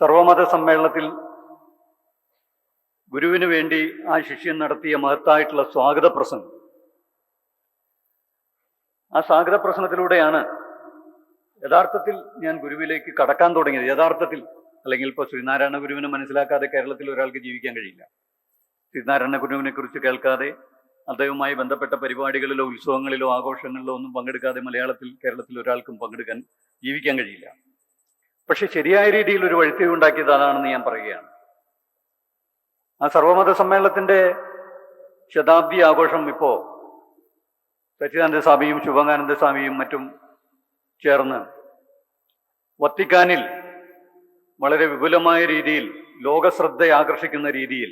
സർവമത സമ്മേളനത്തിൽ ഗുരുവിന് വേണ്ടി ആ ശിഷ്യൻ നടത്തിയ മഹത്തായിട്ടുള്ള സ്വാഗത പ്രസംഗം ആ സ്വാഗത പ്രസംഗത്തിലൂടെയാണ് യഥാർത്ഥത്തിൽ ഞാൻ ഗുരുവിലേക്ക് കടക്കാൻ തുടങ്ങിയത്. യഥാർത്ഥത്തിൽ അല്ലെങ്കിൽ ഇപ്പോൾ ശ്രീനാരായണ ഗുരുവിനെ മനസ്സിലാക്കാതെ കേരളത്തിൽ ഒരാൾക്ക് ജീവിക്കാൻ കഴിയില്ല. ശ്രീനാരായണ ഗുരുവിനെ കുറിച്ച് കേൾക്കാതെ അദ്ദേഹവുമായി ബന്ധപ്പെട്ട പരിപാടികളിലോ ഉത്സവങ്ങളിലോ ആഘോഷങ്ങളിലോ ഒന്നും പങ്കെടുക്കാതെ മലയാളത്തിൽ കേരളത്തിൽ ഒരാൾക്കും പങ്കെടുക്കാൻ ജീവിക്കാൻ കഴിയില്ല. പക്ഷെ ശരിയായ രീതിയിൽ ഒരു വഴിത്തിരിവ് ഉണ്ടാക്കിയത് അതാണെന്ന് ഞാൻ പറയുകയാണ്. ആ സർവമത സമ്മേളനത്തിന്റെ ശതാബ്ദി ആഘോഷം ഇപ്പോ സച്ചിദാനന്ദ സ്വാമിയും ശുഭകാനന്ദ സ്വാമിയും മറ്റും ചേർന്ന് വത്തിക്കാനിൽ വളരെ വിപുലമായ രീതിയിൽ ലോകശ്രദ്ധ ആകർഷിക്കുന്ന രീതിയിൽ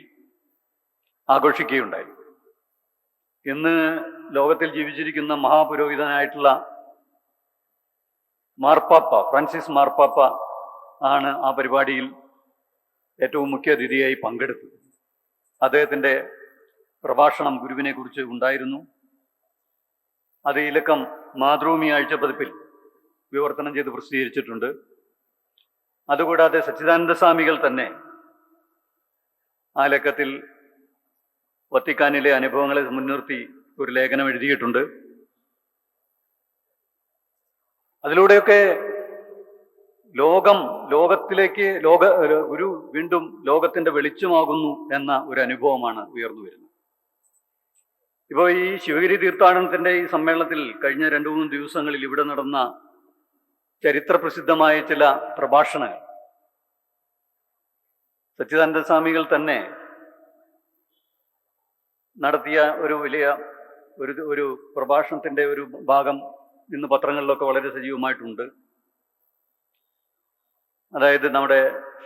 ആഘോഷിക്കുകയുണ്ടായി. ഇന്ന് ലോകത്തിൽ ജീവിച്ചിരിക്കുന്ന മഹാപുരോഹിതനായിട്ടുള്ള മാർപ്പാപ്പ ഫ്രാൻസിസ് മാർപ്പാപ്പ ആണ് ആ പരിപാടിയിൽ ഏറ്റവും മുഖ്യ അതിഥിയായി പങ്കെടുത്തത്. അദ്ദേഹത്തിന്റെ പ്രഭാഷണം ഗുരുവിനെ കുറിച്ച് ഉണ്ടായിരുന്നു. അത് ഇലക്കം മാതൃഭൂമി ആഴ്ച പതിപ്പിൽ വിവർത്തനം ചെയ്ത് പ്രസിദ്ധീകരിച്ചിട്ടുണ്ട്. അതുകൂടാതെ സച്ചിദാനന്ദ സ്വാമികൾ തന്നെ ആ ലക്കത്തിൽ വത്തിക്കാനിലെ അനുഭവങ്ങളെ മുൻനിർത്തി ഒരു ലേഖനം എഴുതിയിട്ടുണ്ട്. അതിലൂടെയൊക്കെ ലോകം ലോകത്തിലേക്ക് ലോക ഗുരു വീണ്ടും ലോകത്തിന്റെ വെളിച്ചമാകുന്നു എന്ന ഒരു അനുഭവമാണ് ഉയർന്നു വരുന്നത്. ഇപ്പോൾ ഈ ശിവഗിരി തീർത്ഥാടനത്തിന്റെ ഈ സമ്മേളനത്തിൽ കഴിഞ്ഞ രണ്ടു മൂന്ന് ദിവസങ്ങളിൽ ഇവിടെ നടന്ന ചരിത്ര പ്രസിദ്ധമായ ചില പ്രഭാഷണങ്ങൾ സച്ചിദാനന്ദ സ്വാമികൾ തന്നെ നടത്തിയ ഒരു വലിയ ഒരു ഒരു പ്രഭാഷണത്തിന്റെ ഒരു ഭാഗം ഇന്ന് പത്രങ്ങളിലൊക്കെ വളരെ സജീവമായിട്ടുണ്ട്. അതായത് നമ്മുടെ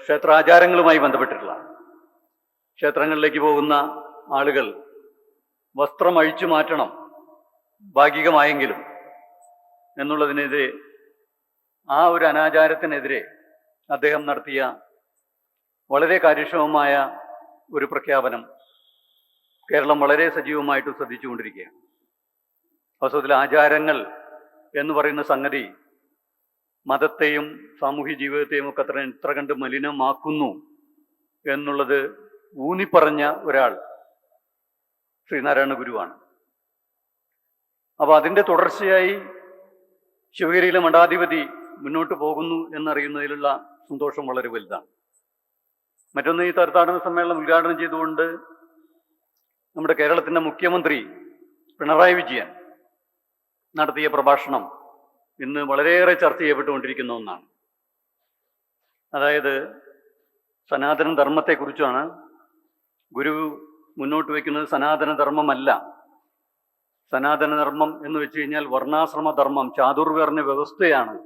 ക്ഷേത്രാചാരങ്ങളുമായി ബന്ധപ്പെട്ടിട്ടുള്ള ക്ഷേത്രങ്ങളിലേക്ക് പോകുന്ന ആളുകൾ വസ്ത്രം അഴിച്ചു മാറ്റണം ഭാഗികമായെങ്കിലും എന്നുള്ളതിനെതിരെ ആ ഒരു അനാചാരത്തിനെതിരെ അദ്ദേഹം നടത്തിയ വളരെ കാര്യക്ഷമമായ ഒരു പ്രഖ്യാപനം കേരളം വളരെ സജീവമായിട്ട് ശ്രദ്ധിച്ചുകൊണ്ടിരിക്കുകയാണ്. വാസ്തവത്തിൽ ആചാരങ്ങൾ എന്ന് പറയുന്ന സംഗതി മതത്തെയും സാമൂഹ്യ ജീവിതത്തെയും ഒക്കെ അത്ര എത്ര കണ്ട് മലിനമാക്കുന്നു എന്നുള്ളത് ഊന്നിപ്പറഞ്ഞ ഒരാൾ ശ്രീനാരായണ ഗുരുവാണ്. അപ്പൊ അതിന്റെ തുടർച്ചയായി ശിവഗിരിയിലെ മഠാധിപതി മുന്നോട്ട് പോകുന്നു എന്നറിയുന്നതിലുള്ള സന്തോഷം വളരെ വലുതാണ്. മറ്റൊന്ന് ഈ തീർത്ഥാടന സമ്മേളനം ഉദ്ഘാടനം ചെയ്തുകൊണ്ട് നമ്മുടെ കേരളത്തിന്റെ മുഖ്യമന്ത്രി പിണറായി വിജയൻ നടത്തിയ പ്രഭാഷണം ഇന്ന് വളരെയേറെ ചർച്ച ചെയ്യപ്പെട്ടുകൊണ്ടിരിക്കുന്ന ഒന്നാണ്. അതായത് സനാതന ധർമ്മത്തെക്കുറിച്ചാണ് ഗുരു മുന്നോട്ട് വയ്ക്കുന്നത് സനാതന ധർമ്മമല്ല. സനാതന ധർമ്മം എന്ന് വെച്ച് കഴിഞ്ഞാൽ വർണാശ്രമ ധർമ്മം ചാതുർവർണ വ്യവസ്ഥയാണ്.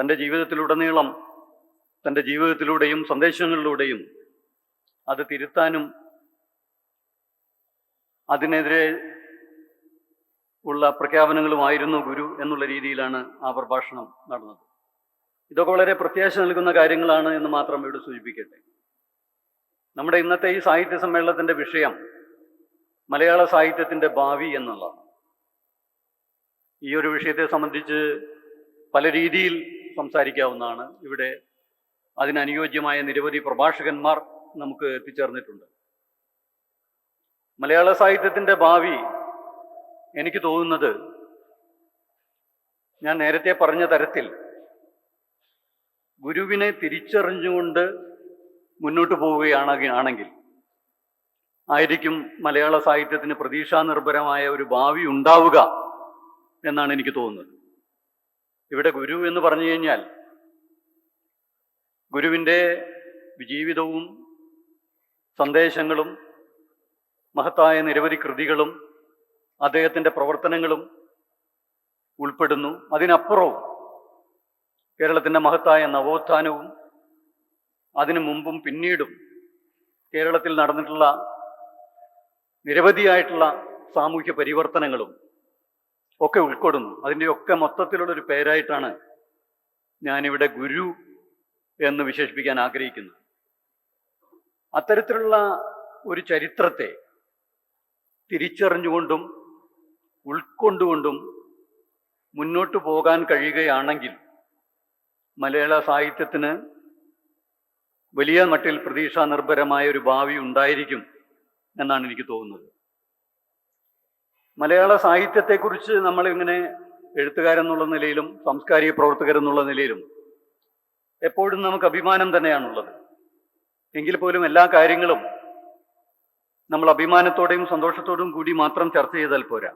തന്റെ ജീവിതത്തിലുടനീളം തന്റെ ജീവിതത്തിലൂടെയും സന്ദേശങ്ങളിലൂടെയും അത് തിരുത്താനും അതിനെതിരെ ഉള്ള പ്രഖ്യാപനങ്ങളുമായിരുന്നു ഗുരു എന്നുള്ള രീതിയിലാണ് ആ പ്രഭാഷണം നടന്നത്. ഇതൊക്കെ വളരെ പ്രത്യാശ നൽകുന്ന കാര്യങ്ങളാണ് എന്ന് മാത്രം ഇവിടെ സൂചിപ്പിക്കട്ടെ. നമ്മുടെ ഇന്നത്തെ ഈ സാഹിത്യ സമ്മേളനത്തിന്റെ വിഷയം മലയാള സാഹിത്യത്തിന്റെ ഭാവി എന്നുള്ളതാണ്. ഈ ഒരു വിഷയത്തെ സംബന്ധിച്ച് പല രീതിയിൽ സംസാരിക്കാവുന്നതാണ്. ഇവിടെ അതിനനുയോജ്യമായ നിരവധി പ്രഭാഷകന്മാർ നമുക്ക് എത്തിച്ചേർന്നിട്ടുണ്ട്. മലയാള സാഹിത്യത്തിന്റെ ഭാവി എനിക്ക് തോന്നുന്നത് ഞാൻ നേരത്തെ പറഞ്ഞ തരത്തിൽ ഗുരുവിനെ തിരിച്ചറിഞ്ഞുകൊണ്ട് മുന്നോട്ട് പോവുകയാണ് ആണെങ്കിൽ ആയിരിക്കും മലയാള സാഹിത്യത്തിന് പ്രതീക്ഷാനിർഭരമായ ഒരു ഭാവി ഉണ്ടാവുക എന്നാണ് എനിക്ക് തോന്നുന്നത്. ഇവിടെ ഗുരു എന്ന് പറഞ്ഞു കഴിഞ്ഞാൽ ഗുരുവിന്റെ ജീവിതവും സന്ദേശങ്ങളും മഹത്തായ നിരവധി കൃതികളും അദ്ദേഹത്തിന്റെ പ്രവർത്തനങ്ങളും ഉൾപ്പെടുന്നു. അതിനപ്പുറവും കേരളത്തിന്റെ മഹത്തായ നവോത്ഥാനവും അതിനു മുമ്പും പിന്നീടും കേരളത്തിൽ നടന്നിട്ടുള്ള നിരവധിയായിട്ടുള്ള സാമൂഹ്യ പരിവർത്തനങ്ങളും ഒക്കെ ഉൾക്കൊള്ളുന്നു. അതിന്റെയൊക്കെ മൊത്തത്തിലുള്ളൊരു പേരായിട്ടാണ് ഞാനിവിടെ ഗുരു എന്ന് വിശേഷിപ്പിക്കാൻ ആഗ്രഹിക്കുന്നത്. അത്തരത്തിലുള്ള ഒരു ചരിത്രത്തെ തിരിച്ചറിഞ്ഞുകൊണ്ടും ഉൾക്കൊണ്ടുകൊണ്ടും മുന്നോട്ട് പോകാൻ കഴിയുകയാണെങ്കിൽ മലയാള സാഹിത്യത്തിന് വലിയ മട്ടിൽ പ്രതീക്ഷാ നിർഭരമായ ഒരു ഭാവി ഉണ്ടായിരിക്കും എന്നാണ് എനിക്ക് തോന്നുന്നത്. മലയാള സാഹിത്യത്തെക്കുറിച്ച് നമ്മളിങ്ങനെ എഴുത്തുകാരെന്നുള്ള നിലയിലും സാംസ്കാരിക പ്രവർത്തകരെന്നുള്ള നിലയിലും എപ്പോഴും നമുക്ക് അഭിമാനം തന്നെയാണുള്ളത്. എങ്കിൽ പോലും എല്ലാ കാര്യങ്ങളും നമ്മൾ അഭിമാനത്തോടെയും സന്തോഷത്തോടും കൂടി മാത്രം ചർച്ച ചെയ്താൽ പോരാ.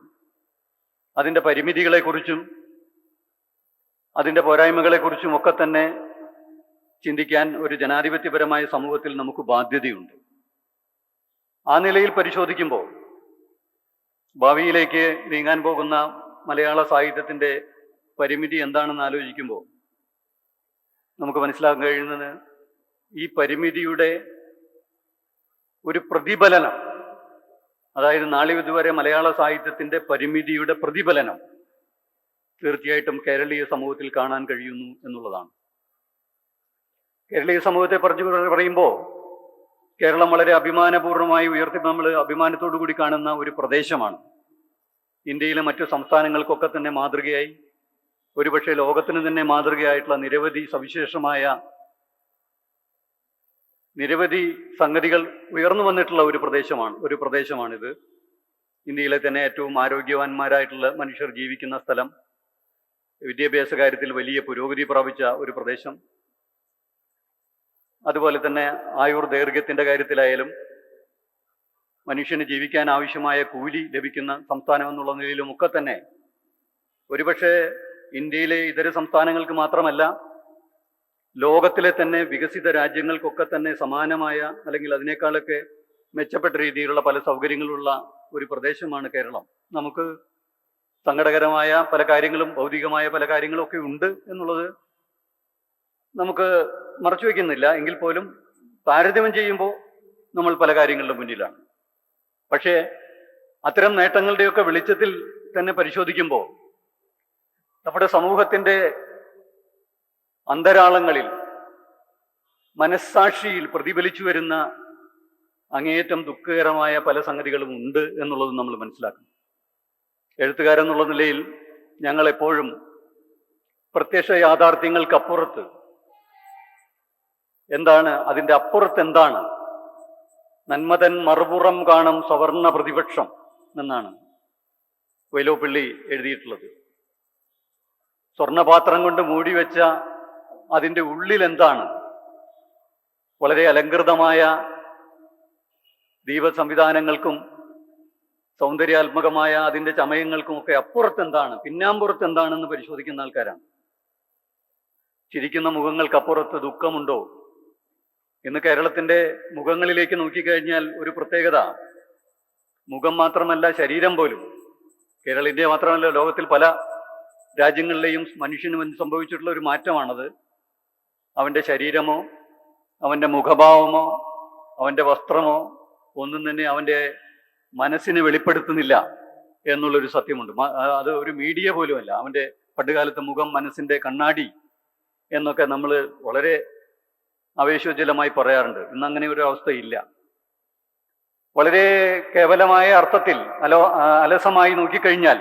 അതിന്റെ പരിമിതികളെക്കുറിച്ചും അതിന്റെ പോരായ്മകളെക്കുറിച്ചും ഒക്കെ തന്നെ ചിന്തിക്കാൻ ഒരു ജനാധിപത്യപരമായ സമൂഹത്തിൽ നമുക്ക് ബാധ്യതയുണ്ട്. ആ നിലയിൽ പരിശോധിക്കുമ്പോൾ ഭാവിയിലേക്ക് നീങ്ങാൻ പോകുന്ന മലയാള സാഹിത്യത്തിന്റെ പരിമിതി എന്താണെന്ന് ആലോചിക്കുമ്പോൾ നമുക്ക് മനസ്സിലാക്കാൻ കഴിയുന്നത് ഈ പരിമിതിയുടെ ഒരു പ്രതിഫലനം അതായത് നാളെ ഇതുവരെ മലയാള സാഹിത്യത്തിന്റെ പരിമിതിയുടെ പ്രതിഫലനം തീർച്ചയായിട്ടും കേരളീയ സമൂഹത്തിൽ കാണാൻ കഴിയുന്നു എന്നുള്ളതാണ്. കേരളീയ സമൂഹത്തെ പറഞ്ഞു പറയുമ്പോൾ കേരളം വളരെ അഭിമാനപൂർവമായി ഉയർത്തി നമ്മൾ അഭിമാനത്തോടു കൂടി കാണുന്ന ഒരു പ്രദേശമാണ്. ഇന്ത്യയിലെ മറ്റു സംസ്ഥാനങ്ങൾക്കൊക്കെ തന്നെ മാതൃകയായി. ഒരുപക്ഷെ ലോകത്തിന് തന്നെ മാതൃകയായിട്ടുള്ള നിരവധി സവിശേഷമായ നിരവധി സംഗതികൾ ഉയർന്നു വന്നിട്ടുള്ള ഒരു പ്രദേശമാണ് ഒരു പ്രദേശമാണിത്. ഇന്ത്യയിലെ തന്നെ ഏറ്റവും ആരോഗ്യവാന്മാരായിട്ടുള്ള മനുഷ്യർ ജീവിക്കുന്ന സ്ഥലം വിദ്യാഭ്യാസ കാര്യത്തിൽ വലിയ പുരോഗതി പ്രാപിച്ച ഒരു പ്രദേശം. അതുപോലെ തന്നെ ആയുർ ദൈർഘ്യത്തിന്റെ കാര്യത്തിലായാലും മനുഷ്യന് ജീവിക്കാൻ ആവശ്യമായ കൂലി ലഭിക്കുന്ന സംസ്ഥാനം എന്നുള്ള നിലയിലുമൊക്കെ തന്നെ ഒരുപക്ഷെ ഇന്ത്യയിലെ ഇതര സംസ്ഥാനങ്ങൾക്ക് മാത്രമല്ല ലോകത്തിലെ തന്നെ വികസിത രാജ്യങ്ങൾക്കൊക്കെ തന്നെ സമാനമായ അല്ലെങ്കിൽ അതിനേക്കാളൊക്കെ മെച്ചപ്പെട്ട രീതിയിലുള്ള പല സൗകര്യങ്ങളുള്ള ഒരു പ്രദേശമാണ് കേരളം. നമുക്ക് സങ്കടകരമായ പല കാര്യങ്ങളും ഭൗതികമായ പല കാര്യങ്ങളും ഒക്കെ ഉണ്ട് എന്നുള്ളത് നമുക്ക് മറച്ചു വയ്ക്കുന്നില്ല. എങ്കിൽ പോലും താരതമ്യം ചെയ്യുമ്പോൾ നമ്മൾ പല കാര്യങ്ങളുടെ മുന്നിലാണ്. പക്ഷേ അത്തരം നേട്ടങ്ങളുടെയൊക്കെ വെളിച്ചത്തിൽ തന്നെ പരിശോധിക്കുമ്പോൾ നമ്മുടെ സമൂഹത്തിന്റെ അന്തരാളങ്ങളിൽ മനസ്സാക്ഷിയിൽ പ്രതിഫലിച്ചു വരുന്ന അങ്ങേയറ്റം ദുഃഖകരമായ പല സംഗതികളും ഉണ്ട് എന്നുള്ളത് നമ്മൾ മനസ്സിലാക്കണം. എഴുത്തുകാരെന്നുള്ള നിലയിൽ ഞങ്ങൾ എപ്പോഴും പ്രത്യക്ഷ യാഥാർത്ഥ്യങ്ങൾക്കപ്പുറത്ത് എന്താണ് അതിന്റെ അപ്പുറത്ത് എന്താണ് നന്മതൻ മറുപുറം കാണും സവർണ പ്രതിപക്ഷം എന്നാണ് വൈലോപ്പിള്ളി എഴുതിയിട്ടുള്ളത്. സ്വർണപാത്രം കൊണ്ട് മൂടി വെച്ച അതിന്റെ ഉള്ളിൽ എന്താണ്? വളരെ അലങ്കൃതമായ ദീപ സംവിധാനങ്ങൾക്കും സൗന്ദര്യാത്മകമായ അതിന്റെ ചമയങ്ങൾക്കും ഒക്കെ അപ്പുറത്ത് എന്താണ് പിന്നാമ്പുറത്ത് എന്താണെന്ന് പരിശോധിക്കുന്ന ആൾക്കാരാണ്. ചിരിക്കുന്ന മുഖങ്ങൾക്കപ്പുറത്ത് ദുഃഖമുണ്ടോ? ഇന്ന് കേരളത്തിന്റെ മുഖങ്ങളിലേക്ക് നോക്കിക്കഴിഞ്ഞാൽ ഒരു പ്രത്യേകത. മുഖം മാത്രമല്ല ശരീരം പോലും. കേരള ഇന്ത്യ മാത്രമല്ല ലോകത്തിൽ പല രാജ്യങ്ങളിലെയും മനുഷ്യനും സംഭവിച്ചിട്ടുള്ള ഒരു മാറ്റമാണത്. അവന്റെ ശരീരമോ അവന്റെ മുഖഭാവമോ അവന്റെ വസ്ത്രമോ ഒന്നും തന്നെ അവന്റെ മനസ്സിനെ വെളിപ്പെടുത്തുന്നില്ല എന്നുള്ളൊരു സത്യമുണ്ട്. അത് ഒരു മീഡിയ പോലുമല്ല. അവന്റെ പണ്ടുകാലത്ത് മുഖം മനസ്സിന്റെ കണ്ണാടി എന്നൊക്കെ നമ്മൾ വളരെ ആവേശോജ്വലമായി പറയാറുണ്ട്. ഇന്ന് അങ്ങനെ ഒരു അവസ്ഥയില്ല. വളരെ കേവലമായ അർത്ഥത്തിൽ അലോ അലസമായി നോക്കിക്കഴിഞ്ഞാൽ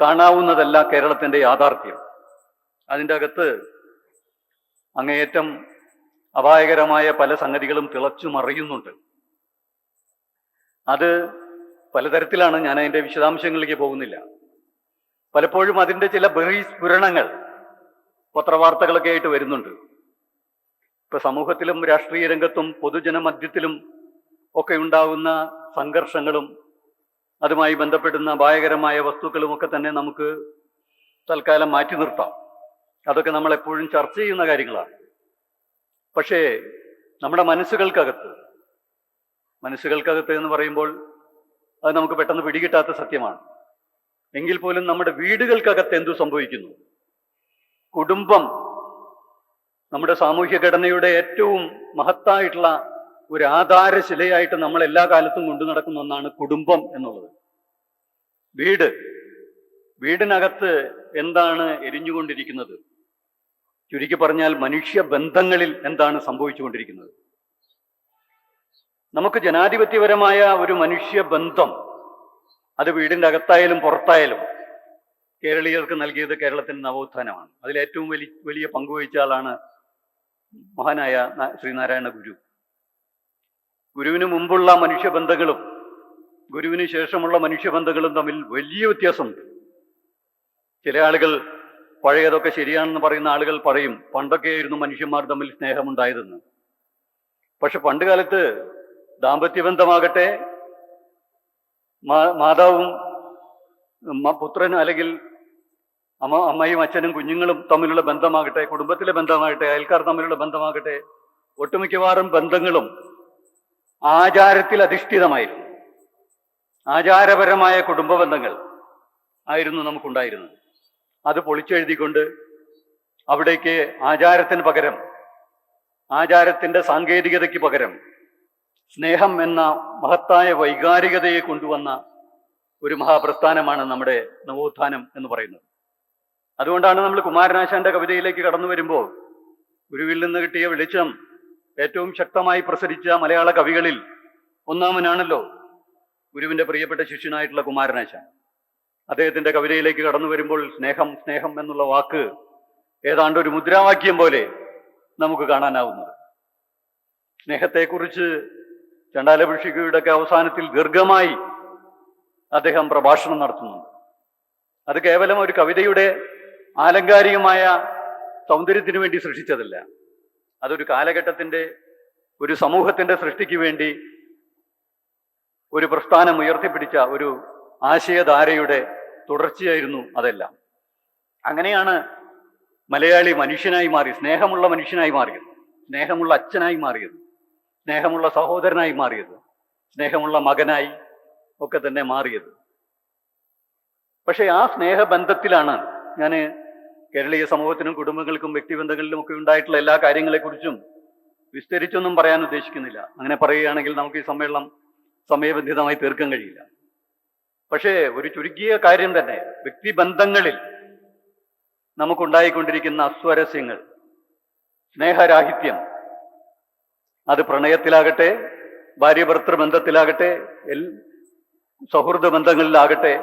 കാണാവുന്നതല്ല കേരളത്തിന്റെ യാഥാർത്ഥ്യം. അതിന്റെ അകത്ത് അങ്ങേയറ്റം അപായകരമായ പല സംഗതികളും തിളച്ചു മറിയുന്നുണ്ട് അത് പലതരത്തിലാണ് ഞാൻ അതിന്റെ വിശദാംശങ്ങളിലേക്ക് പോകുന്നില്ല. പലപ്പോഴും അതിന്റെ ചില ബഹിസ്ഫുരണങ്ങൾ പത്രവാർത്തകളൊക്കെ ആയിട്ട് വരുന്നുണ്ട്. ഇപ്പൊ സമൂഹത്തിലും രാഷ്ട്രീയ രംഗത്തും പൊതുജനമധ്യത്തിലും ഒക്കെ ഉണ്ടാകുന്ന സംഘർഷങ്ങളും അതുമായി ബന്ധപ്പെടുന്ന അപായകരമായ വസ്തുക്കളും ഒക്കെ തന്നെ നമുക്ക് തൽക്കാലം മാറ്റി നിർത്താം. അതൊക്കെ നമ്മൾ എപ്പോഴും ചർച്ച ചെയ്യുന്ന കാര്യങ്ങളാണ്. പക്ഷേ നമ്മുടെ മനസ്സുകൾക്കകത്ത് മനസ്സുകൾക്കകത്ത് എന്ന് പറയുമ്പോൾ അത് നമുക്ക് പെട്ടെന്ന് പിടികിട്ടാത്ത സത്യമാണ്. എങ്കിൽ പോലും നമ്മുടെ വീടുകൾക്കകത്ത് എന്തു സംഭവിക്കുന്നു? കുടുംബം നമ്മുടെ സാമൂഹ്യ ഘടനയുടെ ഏറ്റവും മഹത്തായിട്ടുള്ള ഒരു ആധാരശിലയായിട്ട് നമ്മൾ എല്ലാ കാലത്തും കൊണ്ടു നടക്കുന്ന ഒന്നാണ് കുടുംബം എന്നുള്ളത്. വീട്. വീടിനകത്ത് എന്താണ് എരിഞ്ഞുകൊണ്ടിരിക്കുന്നത്? ചുരുക്കി പറഞ്ഞാൽ മനുഷ്യ ബന്ധങ്ങളിൽ എന്താണ് സംഭവിച്ചുകൊണ്ടിരിക്കുന്നത്? നമുക്ക് ജനാധിപത്യപരമായ ഒരു മനുഷ്യ ബന്ധം അത് വീടിന്റെ അകത്തായാലും പുറത്തായാലും കേരളീയർക്ക് നൽകിയത് കേരളത്തിന്റെ നവോത്ഥാനമാണ്. അതിൽ ഏറ്റവും വലിയ വലിയ പങ്കുവഹിച്ച ആളാണ് മഹാനായ ശ്രീനാരായണ ഗുരു. ഗുരുവിന് മുമ്പുള്ള മനുഷ്യബന്ധങ്ങളും ഗുരുവിന് ശേഷമുള്ള മനുഷ്യബന്ധങ്ങളും തമ്മിൽ വലിയ വ്യത്യാസമുണ്ട്. ചില ആളുകൾ പഴയതൊക്കെ ശരിയാണെന്ന് പറയുന്ന ആളുകൾ പറയും പണ്ടൊക്കെയായിരുന്നു മനുഷ്യന്മാർ തമ്മിൽ സ്നേഹമുണ്ടായതെന്ന്. പക്ഷെ പണ്ട് കാലത്ത് ദാമ്പത്യബന്ധമാകട്ടെ മാതാവും പുത്രനും അല്ലെങ്കിൽ അമ്മ അമ്മയും അച്ഛനും കുഞ്ഞുങ്ങളും തമ്മിലുള്ള ബന്ധമാകട്ടെ കുടുംബത്തിലെ ബന്ധമാകട്ടെ അയൽക്കാർ തമ്മിലുള്ള ബന്ധമാകട്ടെ ഒട്ടുമിക്കവാറും ബന്ധങ്ങളും ആചാരത്തിൽ അധിഷ്ഠിതമായിരുന്നു. ആചാരപരമായ കുടുംബ ബന്ധങ്ങൾ ആയിരുന്നു നമുക്കുണ്ടായിരുന്നത്. അത് പൊളിച്ചെഴുതിക്കൊണ്ട് അവിടേക്ക് ആചാരത്തിന് പകരം ആചാരത്തിന്റെ സാങ്കേതികതയ്ക്ക് പകരം സ്നേഹം എന്ന മഹത്തായ വൈകാരികതയെ കൊണ്ടുവന്ന ഒരു മഹാപ്രസ്ഥാനമാണ് നമ്മുടെ നവോത്ഥാനം എന്ന് പറയുന്നത്. അതുകൊണ്ടാണ് നമ്മൾ കുമാരനാശാന്റെ കവിതയിലേക്ക് കടന്നു വരുമ്പോൾ ഗുരുവിൽ നിന്ന് കിട്ടിയ വെളിച്ചം ഏറ്റവും ശക്തമായി പ്രസരിച്ച മലയാള കവികളിൽ ഒന്നാമനാണല്ലോ ഗുരുവിന്റെ പ്രിയപ്പെട്ട ശിഷ്യനായിട്ടുള്ള കുമാരനാശാൻ. അദ്ദേഹത്തിന്റെ കവിതയിലേക്ക് കടന്നു വരുമ്പോൾ സ്നേഹം സ്നേഹം എന്നുള്ള വാക്ക് ഏതാണ്ട് ഒരു മുദ്രാവാക്യം പോലെ നമുക്ക് കാണാനാവുന്നത്. സ്നേഹത്തെക്കുറിച്ച് ചണ്ടാലഭിഷികയുടെ ഒക്കെ അവസാനത്തിൽ ദീർഘമായി അദ്ദേഹം പ്രഭാഷണം നടത്തുന്നുണ്ട് അത് കേവലം ഒരു കവിതയുടെ ആലങ്കാരികമായ സൗന്ദര്യത്തിന് വേണ്ടി സൃഷ്ടിച്ചതല്ല. അതൊരു കാലഘട്ടത്തിന്റെ ഒരു സമൂഹത്തിന്റെ സൃഷ്ടിക്ക് വേണ്ടി ഒരു പ്രസ്ഥാനം ഉയർത്തിപ്പിടിച്ച ഒരു ആശയധാരയുടെ തുടർച്ചയായിരുന്നു അതെല്ലാം. അങ്ങനെയാണ് മലയാളി മനുഷ്യനായി മാറി സ്നേഹമുള്ള മനുഷ്യനായി മാറിയത്. സ്നേഹമുള്ള അച്ഛനായി മാറിയത്. സ്നേഹമുള്ള സഹോദരനായി മാറിയത്. സ്നേഹമുള്ള മകനായി ഒക്കെ തന്നെ മാറിയത്. പക്ഷേ ആ സ്നേഹബന്ധത്തിലാണ് ഞാൻ കേരളീയ സമൂഹത്തിനും കുടുംബങ്ങൾക്കും വ്യക്തിബന്ധങ്ങളിലും ഒക്കെ ഉണ്ടായിട്ടുള്ള എല്ലാ കാര്യങ്ങളെക്കുറിച്ചും വിസ്തരിച്ചൊന്നും പറയാൻ ഉദ്ദേശിക്കുന്നില്ല. അങ്ങനെ പറയുകയാണെങ്കിൽ നമുക്ക് ഈ സമ്മേളനം സമയബന്ധിതമായി തീർക്കാൻ കഴിയില്ല. പക്ഷേ ഒരു ചുരുക്കിയ കാര്യം തന്നെ. വ്യക്തിബന്ധങ്ങളിൽ നമുക്കുണ്ടായിക്കൊണ്ടിരിക്കുന്ന അസ്വരസ്യങ്ങൾ സ്നേഹരാഹിത്യം അത് പ്രണയത്തിലാകട്ടെ ഭാര്യ ബന്ധത്തിലാകട്ടെ എൽ സൗഹൃദ ബന്ധങ്ങളിലാകട്ടെ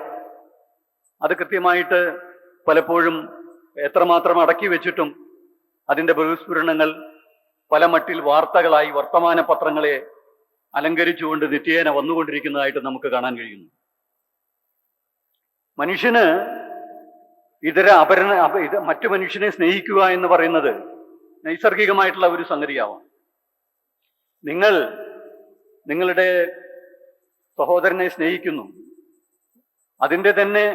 അത് പലപ്പോഴും എത്രമാത്രം അടക്കി വെച്ചിട്ടും അതിന്റെ ബഹുസ്ഫുരണങ്ങൾ പല മട്ടിൽ വാർത്തകളായി വർത്തമാന പത്രങ്ങളെ അലങ്കരിച്ചുകൊണ്ട് നിത്യേന വന്നുകൊണ്ടിരിക്കുന്നതായിട്ട് നമുക്ക് കാണാൻ കഴിയുന്നു. മനുഷ്യന് ഇതര അപരണ മറ്റു മനുഷ്യനെ സ്നേഹിക്കുക എന്ന് പറയുന്നത് നൈസർഗികമായിട്ടുള്ള ഒരു സംഗതിയാവാം. നിങ്ങൾ നിങ്ങളുടെ സഹോദരനെ സ്നേഹിക്കുന്നു. അതിന്റെ തന്നെ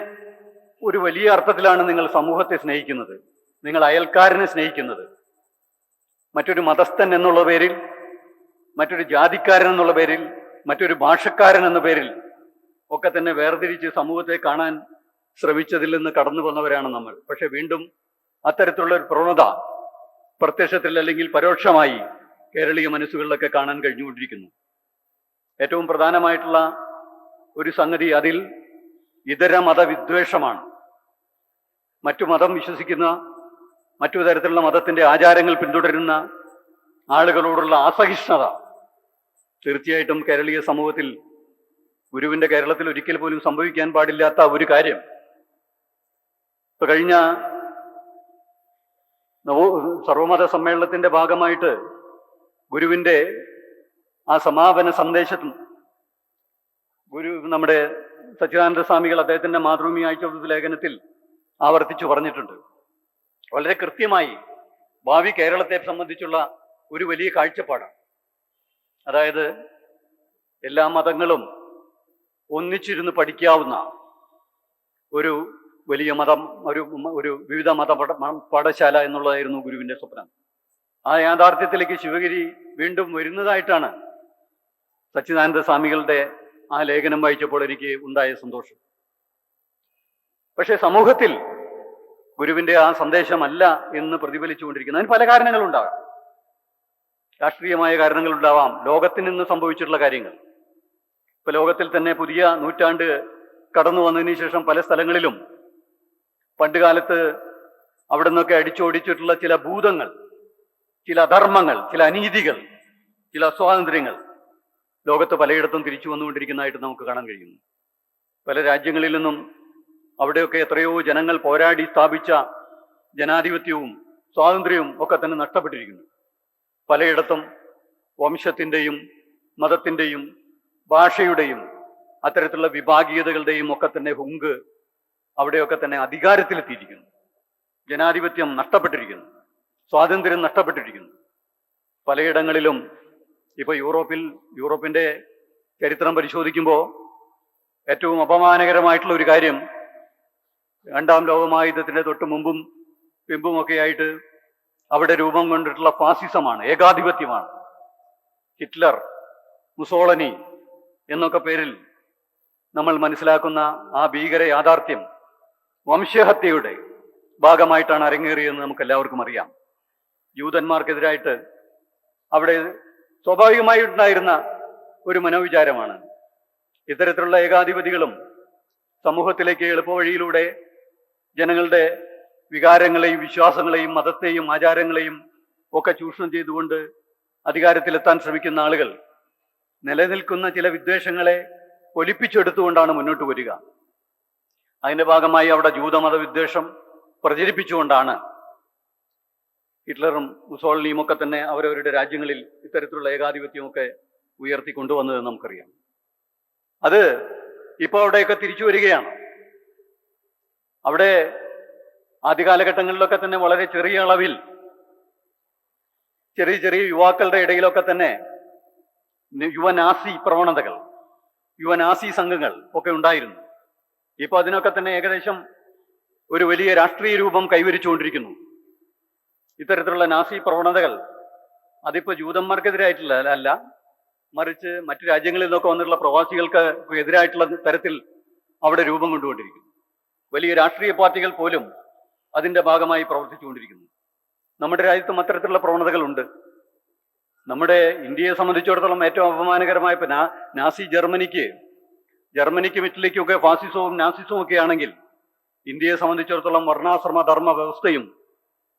ഒരു വലിയ അർത്ഥത്തിലാണ് നിങ്ങൾ സമൂഹത്തെ സ്നേഹിക്കുന്നത്. നിങ്ങൾ അയൽക്കാരനെ സ്നേഹിക്കുന്നത്. മറ്റൊരു മതസ്ഥൻ എന്നുള്ള പേരിൽ മറ്റൊരു ജാതിക്കാരൻ എന്നുള്ള പേരിൽ മറ്റൊരു ഭാഷക്കാരൻ എന്ന പേരിൽ ഒക്കെ തന്നെ വേർതിരിച്ച് സമൂഹത്തെ കാണാൻ ശ്രമിച്ചതിൽ നിന്ന് കടന്നു വന്നവരാണ് നമ്മൾ. പക്ഷെ വീണ്ടും അത്തരത്തിലുള്ള ഒരു പ്രവണത പ്രത്യക്ഷത്തിൽ അല്ലെങ്കിൽ പരോക്ഷമായി കേരളീയ മനസ്സുകളിലൊക്കെ കാണാൻ കഴിഞ്ഞുകൊണ്ടിരിക്കുന്നു. ഏറ്റവും പ്രധാനമായിട്ടുള്ള ഒരു സംഗതി അതിൽ ഇതര മതവിദ്വേഷമാണ്. മറ്റു മതം വിശ്വസിക്കുന്ന മറ്റു തരത്തിലുള്ള മതത്തിന്റെ ആചാരങ്ങൾ പിന്തുടരുന്ന ആളുകളോടുള്ള അസഹിഷ്ണുത തീർച്ചയായിട്ടും കേരളീയ സമൂഹത്തിൽ ഗുരുവിന്റെ കേരളത്തിൽ ഒരിക്കൽ പോലും സംഭവിക്കാൻ പാടില്ലാത്ത ഒരു കാര്യം. ഇപ്പൊ കഴിഞ്ഞ നവോ സർവമത സമ്മേളനത്തിന്റെ ഭാഗമായിട്ട് ഗുരുവിന്റെ ആ സമാപന സന്ദേശത്തും ഗുരു നമ്മുടെ സച്ചിദാനന്ദ സ്വാമികൾ അദ്ദേഹത്തിന്റെ മാതൃഭൂമി ആഴ്ച ലേഖനത്തിൽ ആവർത്തിച്ചു പറഞ്ഞിട്ടുണ്ട്. വളരെ കൃത്യമായി ഭാവി കേരളത്തെ സംബന്ധിച്ചുള്ള ഒരു വലിയ കാഴ്ചപ്പാടാണ്. അതായത് എല്ലാ മതങ്ങളും ഒന്നിച്ചിരുന്ന് പഠിക്കാവുന്ന ഒരു വലിയ മതം ഒരു ഒരു വിവിധ മത പഠ- പാഠശാല എന്നുള്ളതായിരുന്നു ഗുരുവിന്റെ സ്വപ്നം. ആ യാഥാർത്ഥ്യത്തിലേക്ക് ശിവഗിരി വീണ്ടും വരുന്നതായിട്ടാണ് സച്ചിദാനന്ദ സ്വാമികളുടെ ആ ലേഖനം വായിച്ചപ്പോൾ എനിക്ക് ഉണ്ടായ സന്തോഷം. പക്ഷേ സമൂഹത്തിൽ ഗുരുവിന്റെ ആ സന്ദേശമല്ല എന്ന് പ്രതിഫലിച്ചുകൊണ്ടിരിക്കുന്നത് അതിന് പല കാരണങ്ങളുണ്ടാകാം. രാഷ്ട്രീയമായ കാരണങ്ങളുണ്ടാവാം. ലോകത്തിൽ നിന്ന് സംഭവിച്ചിട്ടുള്ള കാര്യങ്ങൾ. ഇപ്പൊ ലോകത്തിൽ തന്നെ പുതിയ നൂറ്റാണ്ട് കടന്നു വന്നതിന് ശേഷം പല സ്ഥലങ്ങളിലും പണ്ട് കാലത്ത് അവിടെ നിന്നൊക്കെ അടിച്ചോടിച്ചിട്ടുള്ള ചില ഭൂതങ്ങൾ ചില അധർമ്മങ്ങൾ ചില അനീതികൾ ചില അസ്വാതന്ത്ര്യങ്ങൾ ലോകത്ത് പലയിടത്തും തിരിച്ചു വന്നുകൊണ്ടിരിക്കുന്നതായിട്ട് നമുക്ക് കാണാൻ കഴിയുന്നു. പല രാജ്യങ്ങളിൽ നിന്നും അവിടെയൊക്കെ എത്രയോ ജനങ്ങൾ പോരാടി സ്ഥാപിച്ച ജനാധിപത്യവും സ്വാതന്ത്ര്യവും ഒക്കെ തന്നെ നഷ്ടപ്പെട്ടിരിക്കുന്നു. പലയിടത്തും വംശത്തിന്റെയും മതത്തിന്റെയും ഭാഷയുടെയും അത്തരത്തിലുള്ള വിഭാഗീയതകളുടെയും ഒക്കെ തന്നെ ഹുങ്ക് അവിടെയൊക്കെ തന്നെ അധികാരത്തിലെത്തിയിരിക്കുന്നു. ജനാധിപത്യം നഷ്ടപ്പെട്ടിരിക്കുന്നു. സ്വാതന്ത്ര്യം നഷ്ടപ്പെട്ടിരിക്കുന്നു. പലയിടങ്ങളിലും ഇപ്പൊ യൂറോപ്പിൽ യൂറോപ്പിന്റെ ചരിത്രം പരിശോധിക്കുമ്പോൾ ഏറ്റവും അപമാനകരമായിട്ടുള്ള ഒരു കാര്യം രണ്ടാം ലോകമഹായുദ്ധത്തിന്റെ തൊട്ട് മുമ്പും പിമ്പുമൊക്കെ ആയിട്ട് അവിടെ രൂപം കൊണ്ടിട്ടുള്ള ഫാസിസമാണ് ഏകാധിപത്യമാണ്. ഹിറ്റ്ലർ മുസോളനി എന്നൊക്കെ പേരിൽ നമ്മൾ മനസ്സിലാക്കുന്ന ആ ഭീകര യാഥാർത്ഥ്യം വംശഹത്യയുടെ ഭാഗമായിട്ടാണ് അരങ്ങേറിയതെന്ന് നമുക്ക് എല്ലാവർക്കും അറിയാം. യൂതന്മാർക്കെതിരായിട്ട് അവിടെ സ്വാഭാവികമായി ഉണ്ടായിരുന്ന ഒരു മനോവിചാരമാണ്. ഇത്തരത്തിലുള്ള ഏകാധിപതികളും സമൂഹത്തിലേക്ക് എളുപ്പവഴിയിലൂടെ ജനങ്ങളുടെ വികാരങ്ങളെയും വിശ്വാസങ്ങളെയും മതത്തെയും ആചാരങ്ങളെയും ഒക്കെ ചൂഷണം ചെയ്തുകൊണ്ട് അധികാരത്തിലെത്താൻ ശ്രമിക്കുന്ന ആളുകൾ നിലനിൽക്കുന്ന ചില വിദ്വേഷങ്ങളെ ഒലിപ്പിച്ചെടുത്തുകൊണ്ടാണ് മുന്നോട്ട് വരിക. അതിന്റെ ഭാഗമായി അവിടെ ജൂതമത വിദ്വേഷം പ്രചരിപ്പിച്ചുകൊണ്ടാണ് ഹിറ്റ്ലറും മുസോളിനിയും ഒക്കെ തന്നെ അവരവരുടെ രാജ്യങ്ങളിൽ ഇത്തരത്തിലുള്ള ഏകാധിപത്യമൊക്കെ ഉയർത്തി കൊണ്ടുവന്നത് നമുക്കറിയാം. അത് ഇപ്പോൾ അവിടെയൊക്കെ തിരിച്ചു വരികയാണ്. അവിടെ ആദ്യ കാലഘട്ടങ്ങളിലൊക്കെ തന്നെ വളരെ ചെറിയ അളവിൽ ചെറിയ ചെറിയ യുവാക്കളുടെ ഇടയിലൊക്കെ തന്നെ യുവനാസി പ്രവണതകൾ യുവനാസി സംഘങ്ങൾ ഒക്കെ ഉണ്ടായിരുന്നു. ഇപ്പൊ അതിനൊക്കെ തന്നെ ഏകദേശം ഒരു വലിയ രാഷ്ട്രീയ രൂപം കൈവരിച്ചുകൊണ്ടിരിക്കുന്നു. ഇത്തരത്തിലുള്ള നാസി പ്രവണതകൾ അതിപ്പോ ജൂതന്മാർക്കെതിരായിട്ടുള്ള അല്ല മറിച്ച് മറ്റു രാജ്യങ്ങളിൽ നിന്നൊക്കെ വന്നിട്ടുള്ള പ്രവാസികൾക്ക് എതിരായിട്ടുള്ള തരത്തിൽ അവിടെ രൂപം കൊണ്ടുകൊണ്ടിരിക്കുന്നു. വലിയ രാഷ്ട്രീയ പാർട്ടികൾ പോലും അതിന്റെ ഭാഗമായി പ്രവർത്തിച്ചുകൊണ്ടിരിക്കുന്നു. നമ്മുടെ രാജ്യത്തും അത്തരത്തിലുള്ള പ്രവണതകളുണ്ട്. നമ്മുടെ ഇന്ത്യയെ സംബന്ധിച്ചിടത്തോളം ഏറ്റവും അപമാനകരമായ നാസി ജർമ്മനിക്ക് ജർമ്മനിക്കും ഇറ്റലിക്കും ഒക്കെ ഫാസിസവും നാസിസവും ഒക്കെ ആണെങ്കിൽ ഇന്ത്യയെ സംബന്ധിച്ചിടത്തോളം വർണാശ്രമ ധർമ്മ വ്യവസ്ഥയും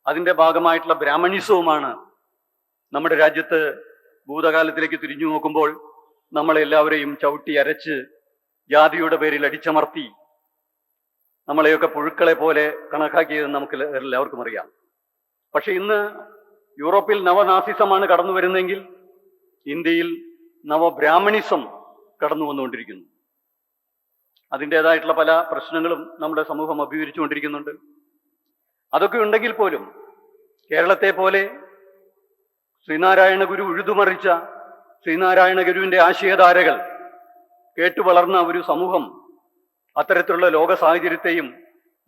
അതിന്റെ ഭാഗമായിട്ടുള്ള ബ്രാഹ്മണിസവുമാണ് നമ്മുടെ രാജ്യത്ത് ഭൂതകാലത്തിലേക്ക് തിരിഞ്ഞു നോക്കുമ്പോൾ നമ്മളെല്ലാവരെയും ചവിട്ടി അരച്ച് ജാതിയുടെ പേരിൽ അടിച്ചമർത്തി നമ്മളെയൊക്കെ പുഴുക്കളെ പോലെ കണക്കാക്കിയത് നമുക്ക് എല്ലാവർക്കും അറിയാം. പക്ഷെ ഇന്ന് യൂറോപ്പിൽ നവനാസിസമാണ് കടന്നു വരുന്നതെങ്കിൽ ഇന്ത്യയിൽ നവബ്രാഹ്മണിസം കടന്നു വന്നുകൊണ്ടിരിക്കുന്നു അതിന്റെതായിട്ടുള്ള പല പ്രശ്നങ്ങളും നമ്മുടെ സമൂഹം അഭിമുഖീകരിച്ചുകൊണ്ടിരിക്കുന്നുണ്ട്. അതൊക്കെ ഉണ്ടെങ്കിൽ പോലും കേരളത്തെ പോലെ ശ്രീനാരായണ ഗുരു ഉഴുതുമറിച്ച ശ്രീനാരായണ ഗുരുവിന്റെ ആശയധാരകൾ കേട്ടു വളർന്ന ഒരു സമൂഹം അത്തരത്തിലുള്ള ലോക സാഹചര്യത്തെയും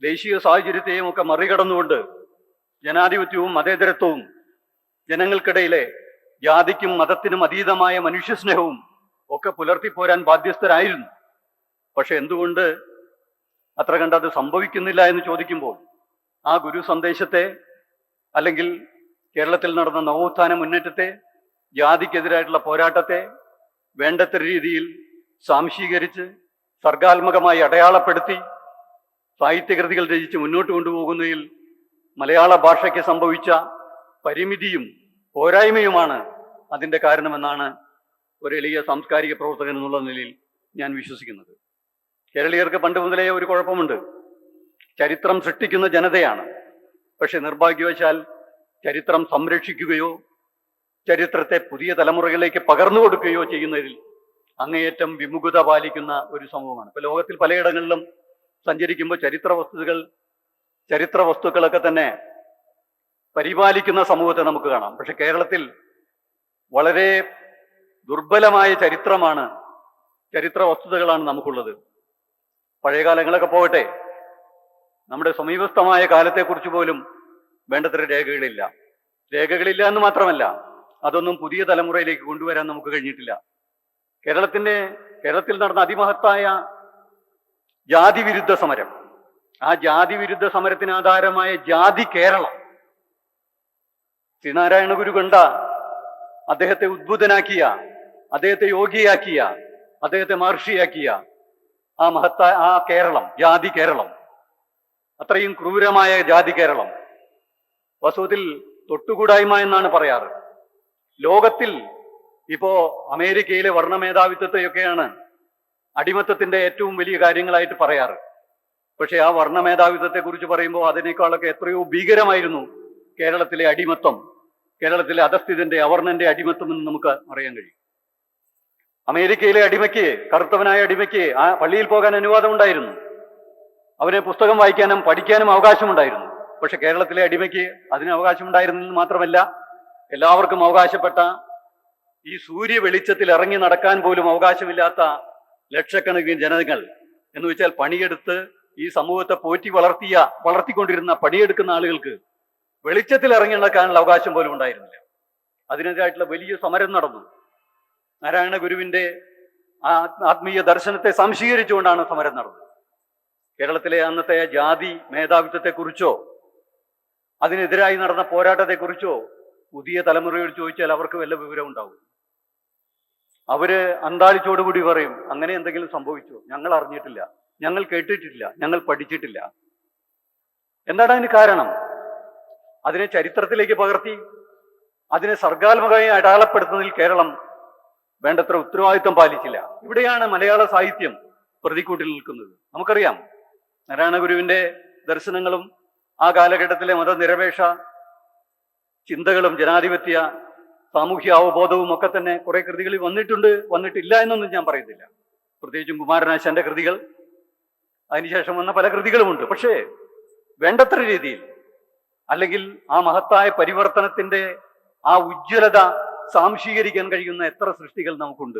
ദേശീയ സാഹചര്യത്തെയും ഒക്കെ മറികടന്നുകൊണ്ട് ജനാധിപത്യവും മതേതരത്വവും ജനങ്ങൾക്കിടയിലെ ജാതിക്കും മതത്തിനും അതീതമായ മനുഷ്യസ്നേഹവും ഒക്കെ പുലർത്തിപ്പോരാൻ ബാധ്യസ്ഥരായിരുന്നു. പക്ഷെ എന്തുകൊണ്ട് അത്ര കണ്ട് കണ്ടത് സംഭവിക്കുന്നില്ല എന്ന് ചോദിക്കുമ്പോൾ ആ ഗുരു സന്ദേശത്തെ അല്ലെങ്കിൽ കേരളത്തിൽ നടന്ന നവോത്ഥാന മുന്നേറ്റത്തെ ജാതിക്കെതിരായിട്ടുള്ള പോരാട്ടത്തെ വേണ്ടത്ര രീതിയിൽ സാംശീകരിച്ച് സർഗാത്മകമായി അടയാളപ്പെടുത്തി സാഹിത്യകൃതികൾ രചിച്ച് മുന്നോട്ട് കൊണ്ടുപോകുന്നതിൽ മലയാള ഭാഷയ്ക്ക് സംഭവിച്ച പരിമിതിയും പോരായ്മയുമാണ് അതിന്റെ കാരണമെന്നാണ് ഒരു എളിയ സാംസ്കാരിക പ്രവർത്തകൻ എന്നുള്ള നിലയിൽ ഞാൻ വിശ്വസിക്കുന്നത്. കേരളീയർക്ക് പണ്ട് മുതലേ ഒരു കുഴപ്പമുണ്ട്. ചരിത്രം സൃഷ്ടിക്കുന്ന ജനതയാണ്. പക്ഷെ നിർഭാഗ്യവശാൽ ചരിത്രം സംരക്ഷിക്കുകയോ ചരിത്രത്തെ പുതിയ തലമുറകളിലേക്ക് പകർന്നു കൊടുക്കുകയോ ചെയ്യുന്നതിൽ അങ്ങേയറ്റം വിമുഖത പാലിക്കുന്ന ഒരു സമൂഹമാണ്. ഇപ്പൊ ലോകത്തിൽ പലയിടങ്ങളിലും സഞ്ചരിക്കുമ്പോൾ ചരിത്ര വസ്തുതകൾ ചരിത്ര വസ്തുക്കളൊക്കെ തന്നെ പരിപാലിക്കുന്ന സമൂഹത്തെ നമുക്ക് കാണാം. പക്ഷെ കേരളത്തിൽ വളരെ ദുർബലമായ ചരിത്രമാണ് ചരിത്ര വസ്തുതകളാണ് നമുക്കുള്ളത്. പഴയ കാലങ്ങളൊക്കെ പോകട്ടെ. നമ്മുടെ സമീപസ്ഥമായ കാലത്തെക്കുറിച്ച് പോലും വേണ്ടത്ര രേഖകളില്ല. രേഖകളില്ല എന്ന് മാത്രമല്ല അതൊന്നും പുതിയ തലമുറയിലേക്ക് കൊണ്ടുവരാൻ നമുക്ക് കഴിഞ്ഞിട്ടില്ല. കേരളത്തിന്റെ കേരളത്തിൽ നടന്ന അതിമഹത്തായ ജാതി വിരുദ്ധ സമരം. ആ ജാതി വിരുദ്ധ സമരത്തിന് ആധാരമായ ജാതി കേരളം. ശ്രീനാരായണ ഗുരു കണ്ട അദ്ദേഹത്തെ ഉദ്ബുദ്ധനാക്കിയ അദ്ദേഹത്തെ യോഗിയാക്കിയ അദ്ദേഹത്തെ മഹർഷിയാക്കിയ ആ മഹത്തായ ആ കേരളം ജാതി കേരളം. അത്രയും ക്രൂരമായ ജാതി കേരളം. വാസ്തവത്തിൽ തൊട്ടുകൂടായ്മ എന്നാണ് പറയാറ്. ലോകത്തിൽ ഇപ്പോ അമേരിക്കയിലെ വർണമേധാവിത്വത്തെയൊക്കെയാണ് അടിമത്തത്തിന്റെ ഏറ്റവും വലിയ കാര്യങ്ങളായിട്ട് പറയാറ്. പക്ഷെ ആ വർണമേധാവിത്വത്തെ കുറിച്ച് പറയുമ്പോൾ അതിനേക്കാളൊക്കെ എത്രയോ ഭീകരമായിരുന്നു കേരളത്തിലെ അടിമത്തം കേരളത്തിലെ അധസ്ഥിതന്റെ അവർണന്റെ അടിമത്തം എന്ന് നമുക്ക് അറിയാൻ കഴിയും. അമേരിക്കയിലെ അടിമയ്ക്ക് കറുത്തവനായ അടിമയ്ക്ക് ആ പള്ളിയിൽ പോകാൻ അനുവാദം ഉണ്ടായിരുന്നു. അവന് പുസ്തകം വായിക്കാനും പഠിക്കാനും അവകാശമുണ്ടായിരുന്നു. പക്ഷെ കേരളത്തിലെ അടിമയ്ക്ക് അതിന് അവകാശമുണ്ടായിരുന്നെന്ന് മാത്രമല്ല എല്ലാവർക്കും അവകാശപ്പെട്ട ഈ സൂര്യ വെളിച്ചത്തിൽ ഇറങ്ങി നടക്കാൻ പോലും അവകാശമില്ലാത്ത ലക്ഷക്കണക്കിന് ജനങ്ങൾ എന്ന് വെച്ചാൽ പണിയെടുത്ത് ഈ സമൂഹത്തെ പോറ്റി വളർത്തിയ വളർത്തിക്കൊണ്ടിരുന്ന പണിയെടുക്കുന്ന ആളുകൾക്ക് വെളിച്ചത്തിൽ ഇറങ്ങി നടക്കാനുള്ള അവകാശം പോലും ഉണ്ടായിരുന്നില്ല. അതിനെതിരായിട്ടുള്ള വലിയ സമരം നടന്നു. നാരായണ ഗുരുവിന്റെ ആ ആത്മീയ ദർശനത്തെ സംശീകരിച്ചുകൊണ്ടാണ് സമരം നടന്നത്. കേരളത്തിലെ അന്നത്തെ ജാതി മേധാവിത്വത്തെക്കുറിച്ചോ അതിനെതിരായി നടന്ന പോരാട്ടത്തെക്കുറിച്ചോ പുതിയ തലമുറയോട് ചോദിച്ചാൽ അവർക്ക് വല്ല വിവരം ഉണ്ടാവും. അവർ അന്താളിച്ചോടുകൂടി പറയും അങ്ങനെ എന്തെങ്കിലും സംഭവിച്ചു? ഞങ്ങൾ അറിഞ്ഞിട്ടില്ല. ഞങ്ങൾ കേട്ടിട്ടില്ല. ഞങ്ങൾ പഠിച്ചിട്ടില്ല. എന്താണ് അതിന് കാരണം? അതിനെ ചരിത്രത്തിലേക്ക് പകർത്തി അതിനെ സർഗാത്മകമായി അടയാളപ്പെടുത്തുന്നതിൽ കേരളം വേണ്ടത്ര ഉത്തരവാദിത്വം പാലിച്ചില്ല. ഇവിടെയാണ് മലയാള സാഹിത്യം പ്രതിക്കൂട്ടിൽ നിൽക്കുന്നത്. നമുക്കറിയാം നാരായണ ഗുരുവിന്റെ ദർശനങ്ങളും ആ കാലഘട്ടത്തിലെ മതനിരപേക്ഷ ചിന്തകളും ജനാധിപത്യ സാമൂഹ്യ അവബോധവും ഒക്കെ തന്നെ കുറെ കൃതികളിൽ വന്നിട്ടുണ്ട് വന്നിട്ടില്ല എന്നൊന്നും ഞാൻ പറയുന്നില്ല പ്രത്യേകിച്ചും കുമാരനാശാന്റെ കൃതികൾ അതിനുശേഷം വന്ന പല കൃതികളുമുണ്ട്. പക്ഷേ വേണ്ടത്ര രീതിയിൽ അല്ലെങ്കിൽ ആ മഹത്തായ പരിവർത്തനത്തിന്റെ ആ ഉജ്ജ്വലത സാംശീകരിക്കാൻ കഴിയുന്ന എത്ര സൃഷ്ടികൾ നമുക്കുണ്ട്.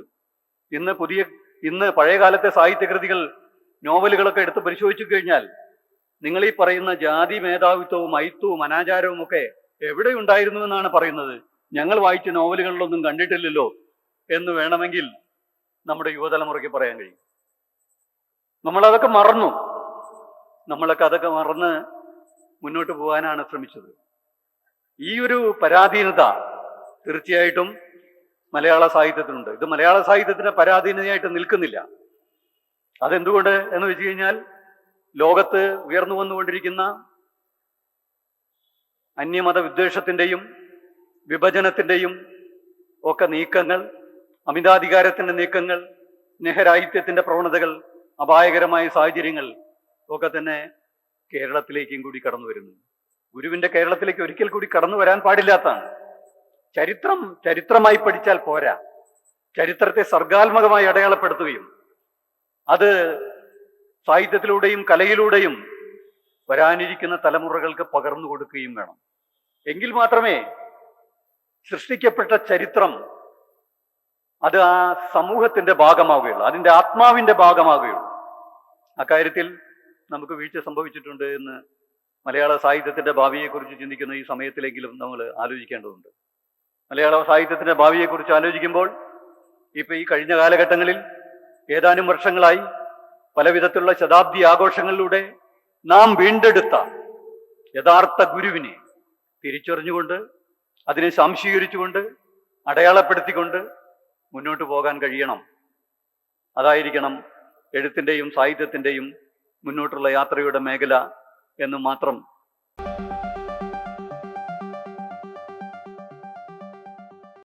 ഇന്ന് പുതിയ ഇന്ന് പഴയകാലത്തെ സാഹിത്യകൃതികൾ നോവലുകളൊക്കെ എടുത്ത് പരിശോധിച്ചു കഴിഞ്ഞാൽ നിങ്ങൾ ഈ പറയുന്ന ജാതി മേധാവിത്വവും ഐത്വവും അനാചാരവും ഒക്കെ എവിടെ ഉണ്ടായിരുന്നു എന്നാണ് പറയുന്നത്. ഞങ്ങൾ വായിച്ച നോവലുകളിലൊന്നും കണ്ടിട്ടില്ലല്ലോ എന്ന് വേണമെങ്കിൽ നമ്മുടെ യുവതലമുറയ്ക്ക് പറയാൻ കഴിയും. നമ്മളതൊക്കെ മറന്നു. നമ്മളൊക്കെ അതൊക്കെ മറന്ന് മുന്നോട്ട് പോകാനാണ് ശ്രമിച്ചത്. ഈ ഒരു പരാധീനത തീർച്ചയായിട്ടും മലയാള സാഹിത്യത്തിനുണ്ട്. ഇത് മലയാള സാഹിത്യത്തിന്റെ പരാധീനതയായിട്ട് നിൽക്കുന്നില്ല. അതെന്തുകൊണ്ട് എന്ന് വെച്ച് കഴിഞ്ഞാൽ ലോകത്ത് ഉയർന്നു വന്നുകൊണ്ടിരിക്കുന്ന അന്യമത വിദ്വേഷത്തിന്റെയും വിഭജനത്തിന്റെയും ഒക്കെ നീക്കങ്ങൾ അമിതാധികാരത്തിന്റെ നീക്കങ്ങൾ സ്നേഹരാഹിത്യത്തിന്റെ പ്രവണതകൾ അപായകരമായ സാഹചര്യങ്ങൾ ഒക്കെ തന്നെ കേരളത്തിലേക്കും കൂടി കടന്നു വരുന്നു. ഗുരുവിന്റെ കേരളത്തിലേക്ക് ഒരിക്കൽ കൂടി കടന്നു വരാൻ പാടില്ലാത്തതാണ്. ചരിത്രം ചരിത്രമായി പഠിച്ചാൽ പോരാ. ചരിത്രത്തെ സർഗാത്മകമായി അടയാളപ്പെടുത്തുകയും അത് സാഹിത്യത്തിലൂടെയും കലയിലൂടെയും വരാനിരിക്കുന്ന തലമുറകൾക്ക് പകർന്നു കൊടുക്കുകയും വേണം. എങ്കിൽ മാത്രമേ സൃഷ്ടിക്കപ്പെട്ട ചരിത്രം അത് ആ സമൂഹത്തിന്റെ ഭാഗമാവുകയുള്ളൂ അതിന്റെ ആത്മാവിന്റെ ഭാഗമാവുകയുള്ളൂ. അക്കാര്യത്തിൽ നമുക്ക് വീഴ്ച സംഭവിച്ചിട്ടുണ്ട് എന്ന് മലയാള സാഹിത്യത്തിന്റെ ഭാവിയെക്കുറിച്ച് ചിന്തിക്കുന്ന ഈ സമയത്തിലെങ്കിലും നമ്മൾ ആലോചിക്കേണ്ടതുണ്ട്. മലയാള സാഹിത്യത്തിന്റെ ഭാവിയെക്കുറിച്ച് ആലോചിക്കുമ്പോൾ ഇപ്പൊ ഈ കഴിഞ്ഞ കാലഘട്ടങ്ങളിൽ ഏതാനും വർഷങ്ങളായി പലവിധത്തിലുള്ള ശതാബ്ദി ആഘോഷങ്ങളിലൂടെ നാം വീണ്ടെടുത്ത യഥാർത്ഥ ഗുരുവിനെ തിരിച്ചറിഞ്ഞുകൊണ്ട് അതിനെ സംശീകരിച്ചുകൊണ്ട് അടയാളപ്പെടുത്തിക്കൊണ്ട് മുന്നോട്ട് പോകാൻ കഴിയണം. അതായിരിക്കണം എഴുത്തിന്റെയും സാഹിത്യത്തിന്റെയും മുന്നോട്ടുള്ള യാത്രയുടെ മേഖല എന്ന് മാത്രം